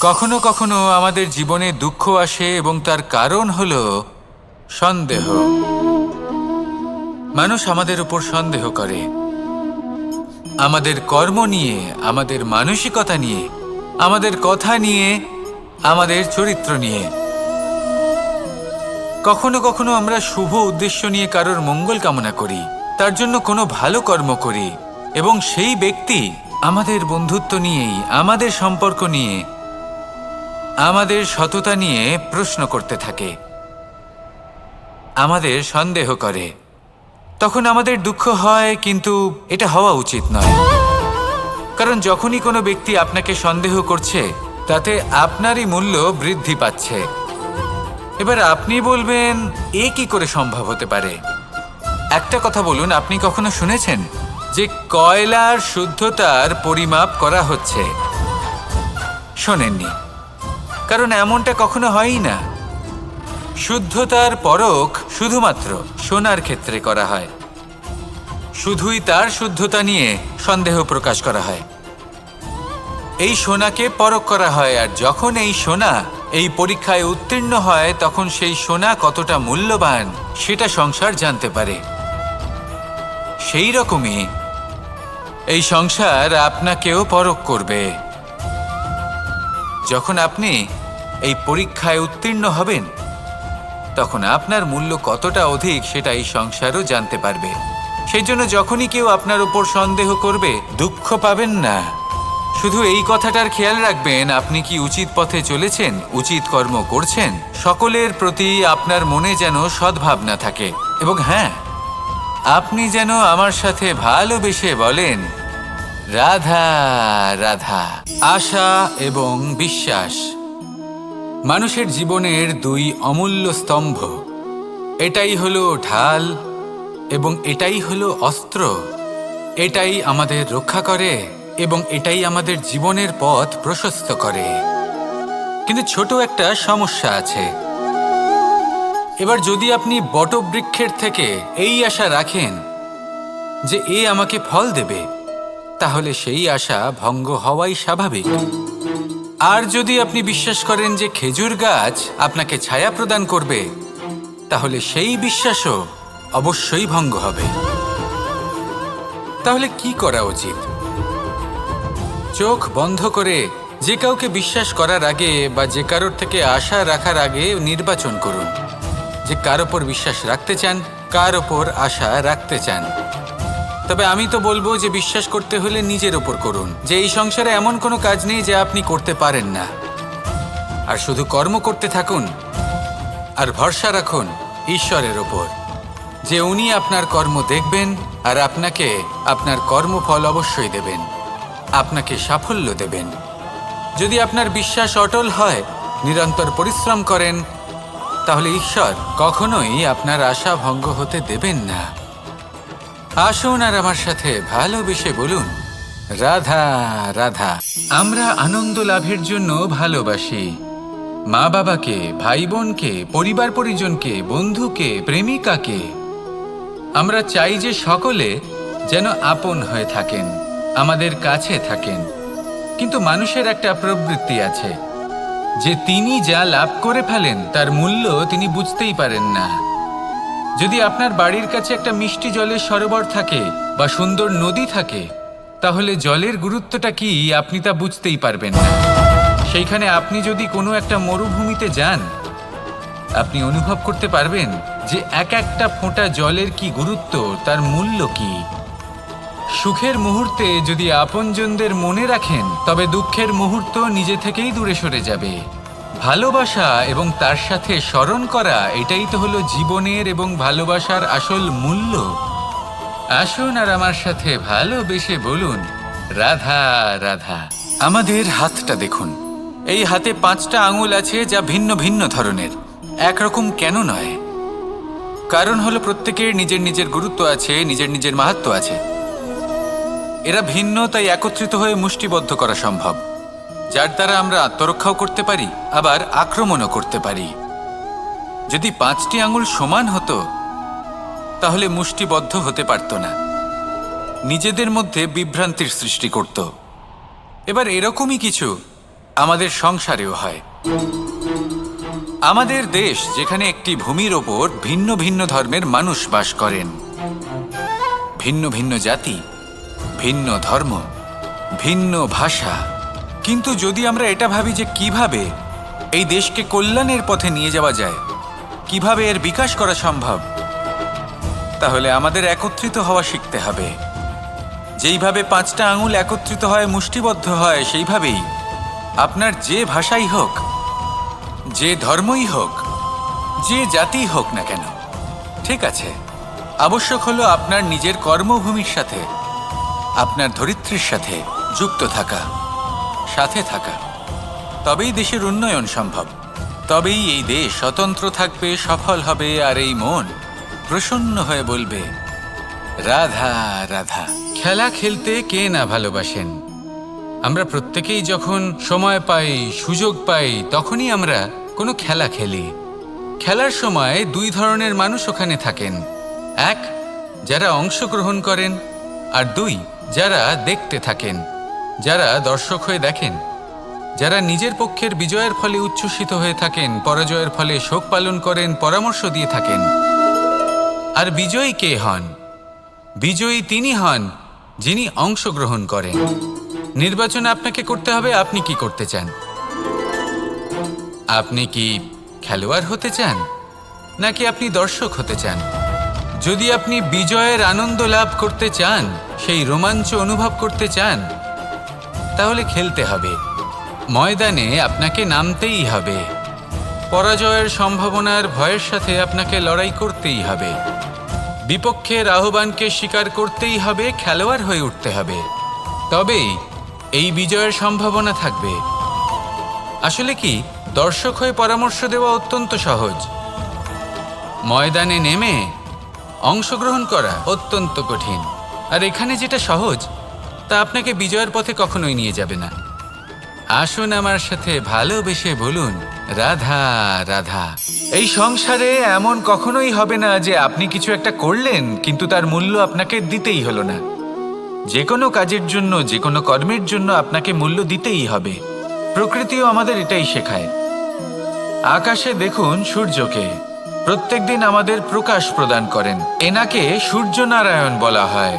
কখনো কখনো আমাদের জীবনে দুঃখ আসে এবং তার কারণ হল সন্দেহ। মানুষ আমাদের উপর সন্দেহ করে। আমাদের কর্ম নিয়ে, আমাদের মানসিকতা নিয়ে, আমাদের কথা নিয়ে, আমাদের চরিত্র নিয়ে। কখনো কখনো আমরা শুভ উদ্দেশ্য নিয়ে কারোর মঙ্গল কামনা করি, তার জন্য কোনো ভালো কর্ম করি এবং সেই ব্যক্তি আমাদের বন্ধুত্ব নিয়েই, আমাদের সম্পর্ক নিয়ে আমাদের সততা নিয়ে প্রশ্ন করতে থাকে। আমাদের সন্দেহ করে। তখন আমাদের দুঃখ হয়, কিন্তু এটা হওয়া উচিত নয়। কারণ যখনই কোনো ব্যক্তি আপনাকে সন্দেহ করছে, তাতে আপনারই মূল্য বৃদ্ধি পাচ্ছে। এবার আপনি বলবেন, এ কি করে সম্ভব হতে পারে? একটা কথা বলুন, আপনি কখনো শুনেছেন যে কয়লার শুদ্ধতার পরিমাপ করা হচ্ছে? শোনেননি। কারণ এমনটা কখনো হয়ই না। শুদ্ধতার পরখ শুধুমাত্র সোনার ক্ষেত্রে করা হয়। শুধুই তার শুদ্ধতা নিয়ে সন্দেহ প্রকাশ করা হয়। এই সোনাকে পরখ করা হয়, আর যখন এই সোনা এই পরীক্ষায় উত্তীর্ণ হয়, তখন সেই সোনা কতটা মূল্যবান সেটা সংসার জানতে পারে। সেই রকমই এই সংসার আপনাকেও পরখ করবে। যখন আপনি এই পরীক্ষায় উত্তীর্ণ হবেন, তখন আপনার মূল্য কতটা অধিক সেটা এই সংসারও জানতে পারবে। সেই জন্য যখনই কেউ আপনার উপর সন্দেহ করবে, দুঃখ পাবেন না। শুধু এই কথাটার খেয়াল রাখবেন, আপনি কি উচিত পথে চলেছেন, উচিত কর্ম করছেন? সকলের প্রতি আপনার মনে যেন সদ্ভাবনা থাকে। এবং হ্যাঁ আপনি যেন আমার সাথে ভালোবেসে বলেন, রাধা রাধা। আশা এবং বিশ্বাস। মানুষের জীবনের দুই অমূল্য স্তম্ভ। এটাই হলো ঢাল এবং এটাই হলো অস্ত্র। এটাই আমাদের রক্ষা করে এবং এটাই আমাদের জীবনের পথ প্রশস্ত করে। কিন্তু ছোট একটা সমস্যা আছে। এবার যদি আপনি বটবৃক্ষের থেকে এই আশা রাখেন যে এ আমাকে ফল দেবে, তাহলে সেই আশা ভঙ্গ হওয়াই স্বাভাবিক। আর যদি আপনি বিশ্বাস করেন যে খেজুর গাছ আপনাকে ছায়া প্রদান করবে, তাহলে সেই বিশ্বাসও অবশ্যই ভঙ্গ হবে। তাহলে কি করা উচিত? চোখ বন্ধ করে যে কাউকে বিশ্বাস করার আগে বা যে কারোর থেকে আশা রাখার আগে নির্বাচন করুন। যে কার ওপর বিশ্বাস রাখতে চান, কার ওপর আশা রাখতে চান। তবে আমি তো বলব যে বিশ্বাস করতে হলে নিজের ওপর করুন, যে এই সংসারে এমন কোনো কাজ নেই যে আপনি করতে পারেন না। আর শুধু কর্ম করতে থাকুন, আর ভরসা রাখুন ঈশ্বরের ওপর যে উনি আপনার কর্ম দেখবেন আর আপনাকে আপনার কর্মফল অবশ্যই দেবেন, আপনাকে সাফল্য দেবেন। যদি আপনার বিশ্বাস অটল হয়, নিরন্তর পরিশ্রম করেন, তাহলে ঈশ্বর কখনোই আপনার আশা ভঙ্গ হতে দেবেন না। আসুন আর আমার সাথে ভালোবেসে বলুন, রাধা রাধা। আমরা আনন্দ লাভের জন্য ভালোবাসি। মা বাবাকে, ভাই বোনকে, পরিবার পরিজনকে, বন্ধুকে, প্রেমিকাকে। আমরা চাই যে সকলে যেন আপন হয়ে থাকেন, আমাদের কাছে থাকেন। কিন্তু মানুষের একটা প্রবৃত্তি আছে। যে তিনি যা লাভ করে ফেলেন, তার মূল্য তিনি বুঝতেই পারেন না। যদি আপনার বাড়ির কাছে একটা মিষ্টি জলের সরোবর থাকে বা সুন্দর নদী থাকে, তাহলে জলের গুরুত্বটা কি আপনি তা বুঝতেই পারবেন না। সেইখানে আপনি যদি কোনো একটা মরুভূমিতে যান, আপনি অনুভব করতে পারবেন যে এক একটা ফোঁটা জলের কি গুরুত্ব, তার মূল্য কি। সুখের মুহূর্তে যদি আপনজনদের মনে রাখেন, তবে দুঃখের মুহূর্ত নিজে থেকেই দূরে সরে যাবে। ভালোবাসা এবং তার সাথে স্মরণ করা, এটাই তো হলো জীবনের এবং ভালোবাসার আসল মূল্য। আসুন আর আমার সাথে ভালোবেসে বলুন, রাধা রাধা। আমাদের হাতটা দেখুন। এই হাতে পাঁচটা আঙুল আছে যা ভিন্ন ভিন্ন ধরনের। একরকম কেন নয়? কারণ হলো প্রত্যেকের নিজের নিজের গুরুত্ব আছে, নিজের নিজের মাহাত্ম আছে। এরা ভিন্ন, তাই একত্রিত হয়ে মুষ্টিবদ্ধ করা সম্ভব। যার দ্বারা আমরা আত্মরক্ষাও করতে পারি, আবার আক্রমণও করতে পারি। যদি পাঁচটি আঙুল সমান হতো, তাহলে মুষ্টিবদ্ধ হতে পারত না। নিজেদের মধ্যে বিভ্রান্তির সৃষ্টি করত। এবার এরকমই কিছু আমাদের সংসারেও হয়। আমাদের দেশ যেখানে একটি ভূমির ওপর ভিন্ন ভিন্ন ধর্মের মানুষ বাস করেন। ভিন্ন ভিন্ন জাতি, ভিন্ন ধর্ম, ভিন্ন ভাষা। কিন্তু যদি আমরা এটা ভাবি যে কীভাবে এই দেশকে কল্যাণের পথে নিয়ে যাওয়া যায়, কীভাবে এর বিকাশ করা সম্ভব, তাহলে আমাদের একত্রিত হওয়া শিখতে হবে। যেইভাবে পাঁচটা আঙুল একত্রিত হয়, মুষ্টিবদ্ধ হয়, সেইভাবেই আপনার যে ভাষাই হোক, যে ধর্মই হোক, যে জাতিই হোক না কেন, ঠিক আছে? আবশ্যক হলো আপনার নিজের কর্মভূমির সাথে, আপনার ধরিত্রীর সাথে যুক্ত থাকা। সাথে থাকা। তবেই দেশের উন্নয়ন সম্ভব। তবেই এই দেশ স্বতন্ত্র থাকবে, সফল হবে, আর এই মন প্রসন্ন হয়ে বলবে, রাধা রাধা। খেলা খেলতে কে না ভালোবাসেন? আমরা প্রত্যেকেই যখন সময় পাই, সুযোগ পাই, তখনই আমরা কোনো খেলা খেলি। খেলার সময় দুই ধরনের মানুষ ওখানে থাকেন। এক, যারা অংশগ্রহণ করেন, আর দুই, যারা দেখতে থাকেন। যারা দর্শক হয়ে দেখেন, যারা নিজের পক্ষের বিজয়ের ফলে উচ্ছ্বসিত হয়ে থাকেন, পরাজয়ের ফলে শোক পালন করেন, পরামর্শ দিয়ে থাকেন। আর বিজয়ী কে হন? বিজয়ী তিনি হন যিনি অংশগ্রহণ করেন। নির্বাচন আপনাকে করতে হবে, আপনি কি করতে চান? আপনি কি খেলোয়াড় হতে চান? নাকি আপনি দর্শক হতে চান? যদি আপনি বিজয়ের আনন্দ লাভ করতে চান, সেই রোমাঞ্চ অনুভব করতে চান তাহলে খেলতে হবে। ময়দানে আপনাকে নামতেই হবে। পরাজয়ের সম্ভাবনার ভয়ের সাথে আপনাকে লড়াই করতেই হবে। বিপক্ষের আহ্বানকে স্বীকার করতেই হবে, খেলোয়াড় হয়ে উঠতে হবে। তবেই এই বিজয়ের সম্ভাবনা থাকবে। আসলে কি, দর্শক হয়ে পরামর্শ দেওয়া অত্যন্ত সহজ। ময়দানে নেমে অংশগ্রহণ করা অত্যন্ত কঠিন। আর এখানে যেটা সহজ তা আপনাকে বিজয়ের পথে কখনোই নিয়ে যাবে না। আসুন আমার সাথে ভালোবেসে বলুন, রাধা রাধা। এই সংসারে এমন কখনোই হবে না যে আপনি কিছু একটা করলেন, কিন্তু তার মূল্য আপনাকে দিতেই হলো না। যে কোনো কাজের জন্য, যে কোনো কর্মের জন্য আপনাকে মূল্য দিতেই হবে। প্রকৃতিও আমাদের এটাই শেখায়। আকাশে দেখুন সূর্যকে। প্রত্যেকদিন আমাদের প্রকাশ প্রদান করেন। এনাকে সূর্যনারায়ণ বলা হয়।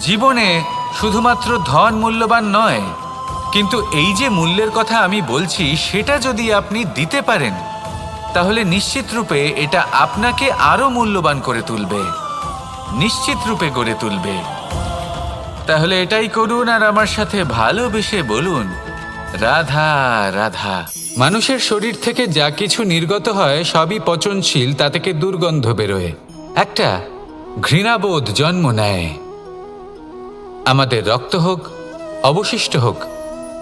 জীবনে শুধুমাত্র ধন মূল্যবান নয়, কিন্তু এই যে মূল্যের কথা আমি বলছি, সেটা যদি আপনি দিতে পারেন, তাহলে নিশ্চিত রূপে এটা আপনাকে আরও মূল্যবান করে তুলবে। নিশ্চিত রূপে গড়ে তুলবে। তাহলে এটাই করুন আর আমার সাথে ভালোবেসে বলুন, রাধা রাধা। মানুষের শরীর থেকে যা কিছু নির্গত হয়, সবই পচনশীল তা থেকে দুর্গন্ধ বেরোয়। একটা ঘৃণাবোধ জন্ম নেয়। আমাদের রক্ত হোক, অবশিষ্ট হোক,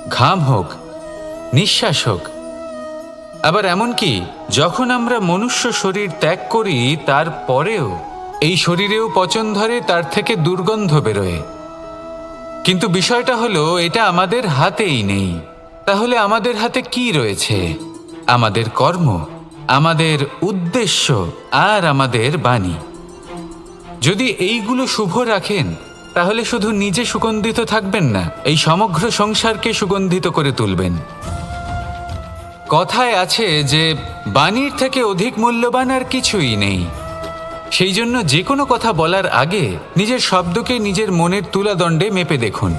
ঘাম হোক, নিঃশ্বাস হোক। আবার এমনকি যখন আমরা মনুষ্য শরীর ত্যাগ করি তারপরেও এই শরীরেও পচন ধরে তার থেকে দুর্গন্ধ বেরোয়। কিন্তু বিষয়টা হলো, এটা আমাদের হাতেই নেই। তাহলে আমাদের হাতে কি রয়েছে? আমাদের কর্ম, আমাদের উদ্দেশ্য, আর আমাদের বাণী। যদি এইগুলো শুভ রাখেন তাহলে শুধু নিজে সুগন্ধিত থাকবেন না, এই সমগ্র সংসারকে সুগন্ধিত করে তুলবেন। কথায় আছে যে, বাণীর থেকে অধিক মূল্যবান আর কিছুই নেই। সেই জন্য যে কোনো কথা বলার আগে নিজের শব্দকে নিজের মনের তুলাদণ্ডে মেপে দেখুন।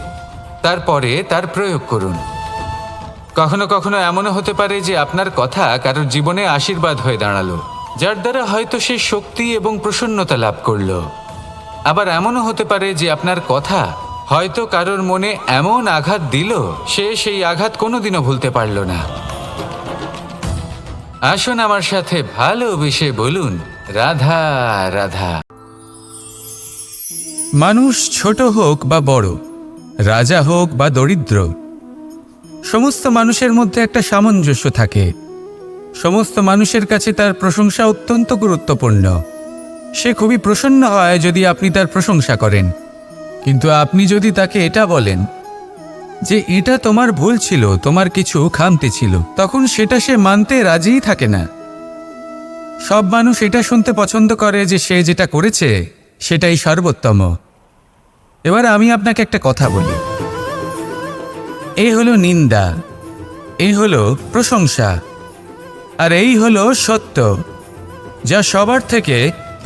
তারপরে তার প্রয়োগ করুন। কখনো কখনো এমনও হতে পারে যে, আপনার কথা কারোর জীবনে আশীর্বাদ হয়ে দাঁড়াল, যার দ্বারা হয়তো সে শক্তি এবং প্রসন্নতা লাভ করল। আবার এমনও হতে পারে যে আপনার কথা হয়তো কারোর মনে এমন আঘাত দিল, সে সেই আঘাত কোনোদিনও ভুলতে পারল না। আসুন আমার সাথে ভালোবেসে বলুন, রাধা রাধা। মানুষ ছোট হোক বা বড়, রাজা হোক বা দরিদ্র, সমস্ত মানুষের মধ্যে একটা সামঞ্জস্য থাকে। সমস্ত মানুষের কাছে তার প্রশংসা অত্যন্ত গুরুত্বপূর্ণ। সে খুবই প্রসন্ন হয় যদি আপনি তার প্রশংসা করেন। কিন্তু আপনি যদি তাকে এটা বলেন যে এটা তোমার ভুল ছিল, তোমার কিছু খামতি ছিল, তখন সেটা সে মানতে রাজিই থাকে না। সব মানুষ এটা শুনতে পছন্দ করে যে সে যেটা করেছে, সেটাই সর্বোত্তম। এবার আমি আপনাকে একটা কথা বলি। এ হলো নিন্দা, এ হলো প্রশংসা, আর এই হলো সত্য, যা সবার থেকে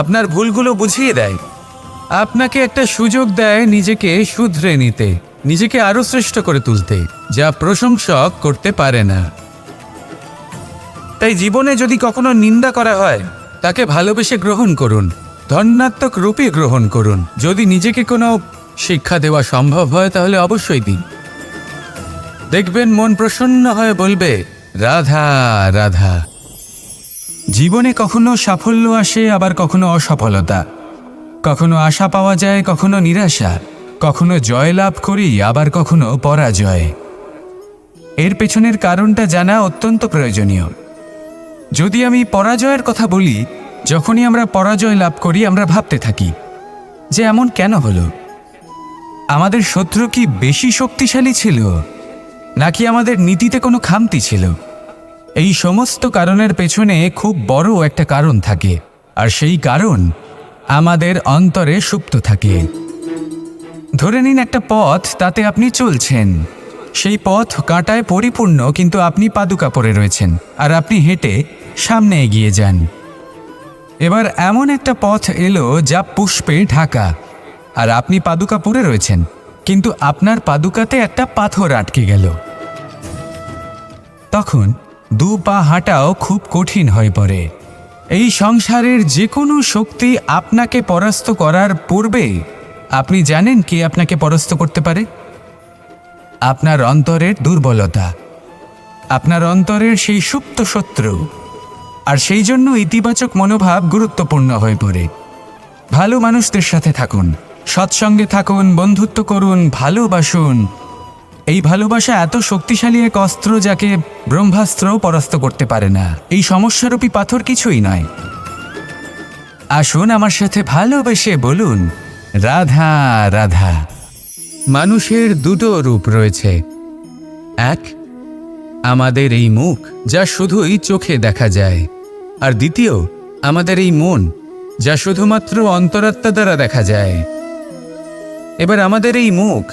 আপনার ভুলগুলো বুঝিয়ে দেয়। আপনাকে একটা সুযোগ দেয় নিজেকে শুধরে নিতে, নিজেকে আরও শ্রেষ্ঠ করে তুলতে, যা প্রশংসক করতে পারে না। তাই জীবনে যদি কখনো নিন্দা করা হয়, তাকে ভালোবেসে গ্রহণ করুন ধন্যাত্মক রূপে গ্রহণ করুন। যদি নিজেকে কোনো শিক্ষা দেওয়া সম্ভব হয়, তাহলে অবশ্যই দিন। দেখবেন মন প্রসন্ন হয়ে বলবে, রাধা রাধা। জীবনে কখনো সাফল্য আসে, আবার কখনো অসফলতা। কখনো আশা পাওয়া যায়, কখনো নিরাশা। কখনো জয় লাভ করি, আবার কখনো পরাজয়। এর পেছনের কারণটা জানা অত্যন্ত প্রয়োজনীয়। যদি আমি পরাজয়ের কথা বলি, যখনই আমরা পরাজয় লাভ করি, আমরা ভাবতে থাকি, যে এমন কেন হলো? আমাদের শত্রু কি বেশি শক্তিশালী ছিল? নাকি আমাদের নীতিতে কোনো খামতি ছিল? এই সমস্ত কারণের পেছনে খুব বড় একটা কারণ থাকে, আর সেই কারণ আমাদের অন্তরে সুপ্ত থাকে। ধরে নিন একটা পথ তাতে আপনি চলছেন। সেই পথ কাঁটায় পরিপূর্ণ, কিন্তু আপনি পাদুকা পরে রয়েছেন, আর আপনি হেঁটে সামনে এগিয়ে যান। এবার এমন একটা পথ এলো যা পুষ্পে ঢাকা, আর আপনি পাদুকা পরে রয়েছেন, কিন্তু আপনার পাদুকাতে একটা পাথর আটকে গেল। তখন দু পা হাঁটাও খুব কঠিন হয়ে পড়ে। এই সংসারের যে কোনো শক্তি আপনাকে পরাস্ত করার পূর্বে আপনি জানেন কি আপনাকে পরাস্ত করতে পারে? আপনার অন্তরের দুর্বলতা, আপনার অন্তরের সেই সুপ্ত শত্রু, আর সেই জন্য ইতিবাচক মনোভাব গুরুত্বপূর্ণ হয়ে পড়ে। ভালো মানুষদের সাথে থাকুন, সৎসঙ্গে থাকুন, বন্ধুত্ব করুন, ভালোবাসুন এই ভালোবাসা এত শক্তিশালী এক অস্ত্র যাকে ব্রহ্মাস্ত্রও পরাস্ত করতে পারে না। এই সমস্যারূপী পাথর কিছুই নয়। আসুন আমার সাথে ভালোবেসে বলুন, রাধা রাধা। মানুষের দুটো রূপ রয়েছে। এক, আমাদের এই মুখ যা শুধুই চোখে দেখা যায়। আর দ্বিতীয়, আমাদের এই মন যা শুধুমাত্র অন্তরাত্মা দ্বারা দেখা যায়। এবার আমাদের এই মুখ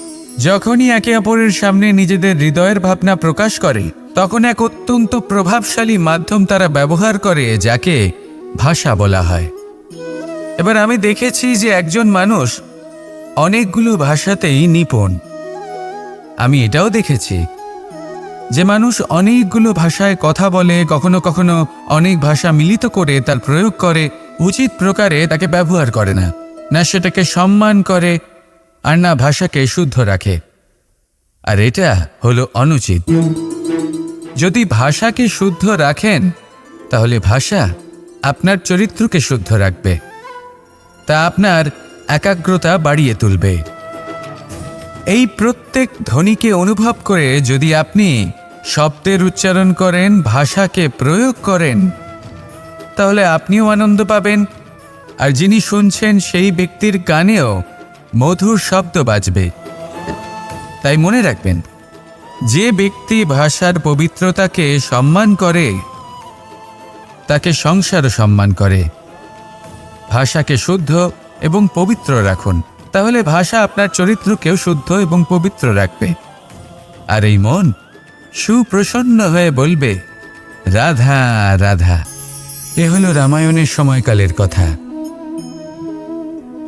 যখনই একে অপরের সামনে নিজেদের হৃদয়ের ভাবনা প্রকাশ করে, তখন এক অত্যন্ত প্রভাবশালী মাধ্যম তারা ব্যবহার করে, যাকে ভাষা বলা হয়। এবার আমি দেখেছি যে একজন মানুষ অনেকগুলো ভাষাতেই নিপুণ। আমি এটাও দেখেছি যে মানুষ অনেকগুলো ভাষায় কথা বলে, কখনো কখনো অনেক ভাষা মিলিত করে তার প্রয়োগ করে, উচিত প্রকারে তাকে ব্যবহার করে না। না সেটাকে সম্মান করে আর না ভাষাকে শুদ্ধ রাখে। আর এটা হলো অনুচিত। যদি ভাষাকে শুদ্ধ রাখেন, তাহলে ভাষা আপনার চরিত্রকে শুদ্ধ রাখবে। তা আপনার একাগ্রতা বাড়িয়ে তুলবে। এই প্রত্যেক ধ্বনিকে অনুভব করে যদি আপনি শব্দের উচ্চারণ করেন, ভাষাকে প্রয়োগ করেন, তাহলে আপনিও আনন্দ পাবেন। আর যিনি শুনছেন সেই ব্যক্তির কানেও মধুর শব্দ বাজবে। তাই মনে রাখবেন, যে ব্যক্তি ভাষার পবিত্রতাকে সম্মান করে, তাকে সংসারও সম্মান করে। ভাষাকে শুদ্ধ এবং পবিত্র রাখুন। তাহলে ভাষা আপনার চরিত্রকেও শুদ্ধ এবং পবিত্র রাখবে। আর এই মন সুপ্রসন্ন হয়ে বলবে, রাধা রাধা। এ হলো রামায়ণের সময়কালের কথা।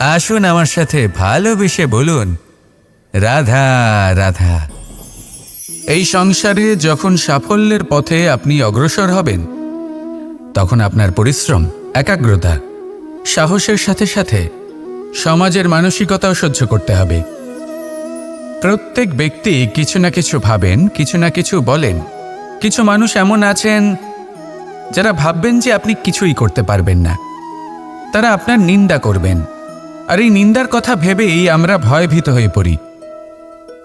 আসুন আমার সাথে ভালোবেসে বলুন। রাধা রাধা। এই সংসারে যখন সাফল্যের পথে আপনি অগ্রসর হবেন, তখন আপনার পরিশ্রম, একাগ্রতা, সাহসের সাথে সাথে সমাজের মানসিকতাও সহ্য করতে হবে। প্রত্যেক ব্যক্তি কিছু না কিছু ভাবেন, কিছু না কিছু বলেন। কিছু মানুষ এমন আছেন, যারা ভাববেন যে আপনি কিছুই করতে পারবেন না। তারা আপনার নিন্দা করবেন। আর এই নিন্দার কথা ভেবেই আমরা ভয়ভীত হয়ে পড়ি।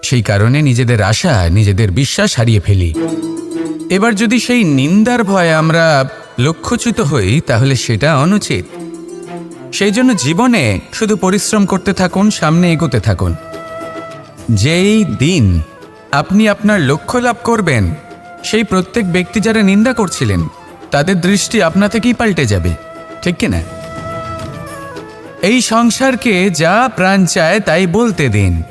সেই কারণে নিজেদের আশা, নিজেদের বিশ্বাস হারিয়ে ফেলি। এবার যদি সেই নিন্দার ভয়ে আমরা লক্ষ্যচ্যুত হই, তাহলে সেটা অনুচিত। সেই জন্য জীবনে শুধু পরিশ্রম করতে থাকুন, সামনে এগোতে থাকুন। যেই দিন আপনি আপনার লক্ষ্য লাভ করবেন, সেই প্রত্যেক ব্যক্তি যারা নিন্দা করছিলেন, তাদের দৃষ্টি আপনা থেকেই পাল্টে যাবে। ঠিক কিনা এই সংসারকে যা প্রাণ চায় তাই বলতে দিন।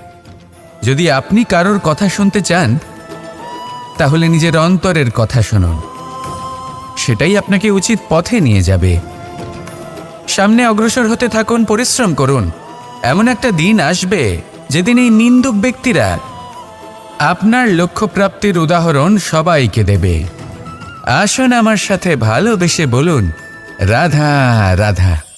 যদি আপনি কারোর কথা শুনতে চান, তাহলে নিজের অন্তরের কথা শুনুন। সেটাই আপনাকে উচিত পথে নিয়ে যাবে। সামনে অগ্রসর হতে থাকুন, পরিশ্রম করুন। এমন একটা দিন আসবে যেদিন এই নিন্দুক ব্যক্তিরা আপনার লক্ষ্যপ্রাপ্তির উদাহরণ সবাইকে দেবে। আসুন আমার সাথে ভালোবেসে বলুন, রাধা রাধা।